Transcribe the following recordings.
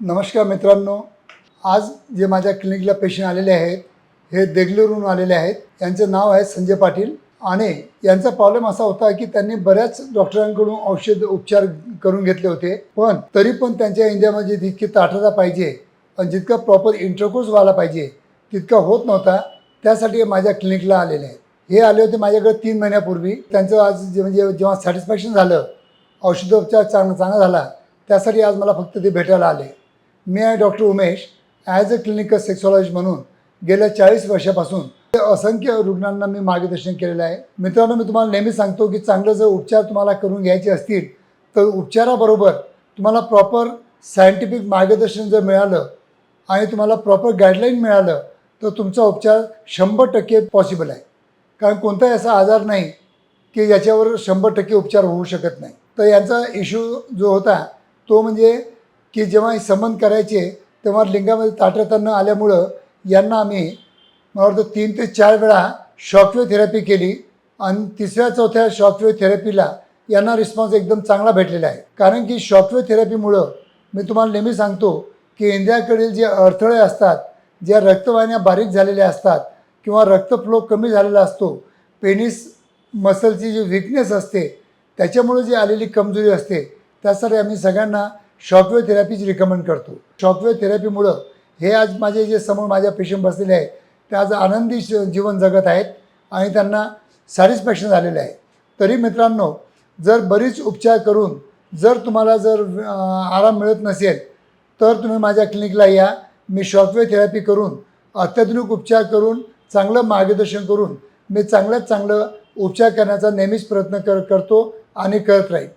नमस्कार मित्रांनो. आज जे माझ्या क्लिनिकला पेशंट आलेले आहेत हे देगलूरहून आलेले आहेत यांचं नाव आहे संजय पाटील. आणि यांचा प्रॉब्लेम असा होता की त्यांनी बऱ्याच डॉक्टरांकडून औषध उपचार करून घेतले होते. पण तरी पण त्यांच्या इंडियामध्ये जितकी ताठरता पाहिजे आणि जितका प्रॉपर इंटरकोर्स व्हायला पाहिजे तितका होत नव्हता. त्यासाठी माझ्या क्लिनिकला आलेले आहेत. हे आले होते माझ्याकडे तीन महिन्यापूर्वी. त्यांचं आज जे म्हणजे जेव्हा सॅटिस्फॅक्शन झालं औषधोपचार चांग चांगला झाला त्यासाठी आज मला फक्त ते भेटायला आले. मी आहे doctor Umesh as a clinical sexologist म्हणून गेल्या चाळीस वर्षापासून असंख्य रुग्णांना मी मार्गदर्शन केलेलं आहे. मित्रांनो मी तुम्हाला नेहमी सांगतो की चांगलं जर उपचार तुम्हाला करून घ्यायचे असतील तर उपचाराबरोबर तुम्हाला प्रॉपर सायंटिफिक मार्गदर्शन जर मिळालं आणि तुम्हाला प्रॉपर गाईडलाईन मिळालं तर तुमचा उपचार शंभर टक्के पॉसिबल आहे. कारण कोणताही असा आजार नाही की याच्यावर शंभर टक्के उपचार होऊ शकत नाही. तर यांचा इश्यू जो होता तो म्हणजे की जेव्हा हे संबंध करायचे तेव्हा लिंगामध्ये ताठरता न आल्यामुळं यांना आम्ही मला वाटतं तीन ते चार वेळा शॉकवेव्ह थेरपी केली आणि तिसऱ्या चौथ्या शॉकवेव्ह थेरपीला यांना रिस्पॉन्स एकदम चांगला भेटलेला आहे. कारण की शॉकवेव्ह थेरपीमुळं मी तुम्हाला नेहमी सांगतो की इंडियाकडील जे अडथळे असतात ज्या रक्तवाहिन्या बारीक झालेल्या असतात किंवा रक्तफ्लो कमी झालेला असतो पेनिस मसलची जी वीकनेस असते त्याच्यामुळे जी आलेली कमजोरी असते त्यासाठी आम्ही सगळ्यांना शॉकवेव्ह थेरपीच रिकमेंड करतो. शॉकवेव्ह थेरपीमुळं हे आज माझे जे समोर माझ्या पेशंट बसलेले आहेत ते आज आनंदी श- जीवन जगत आहेत आणि त्यांना सॅटिस्फॅक्शन झालेलं आहे. तरी मित्रांनो जर बरीच उपचार करून जर तुम्हाला जर आराम मिळत नसेल तर तुम्ही माझ्या क्लिनिकला या. मी शॉकवेव्ह थेरपी करून अत्याधुनिक उपचार करून चांगलं मार्गदर्शन करून मी चांगल्यात चांगलं उपचार करण्याचा नेहमीच प्रयत्न कर करतो आणि करत राहील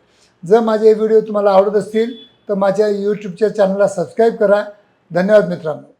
जर माझे हे व्हिडिओ तुम्हाला आवडत असतील तर माझ्या यूट्यूबच्या चॅनलला सबस्क्राईब करा. धन्यवाद मित्रांनो.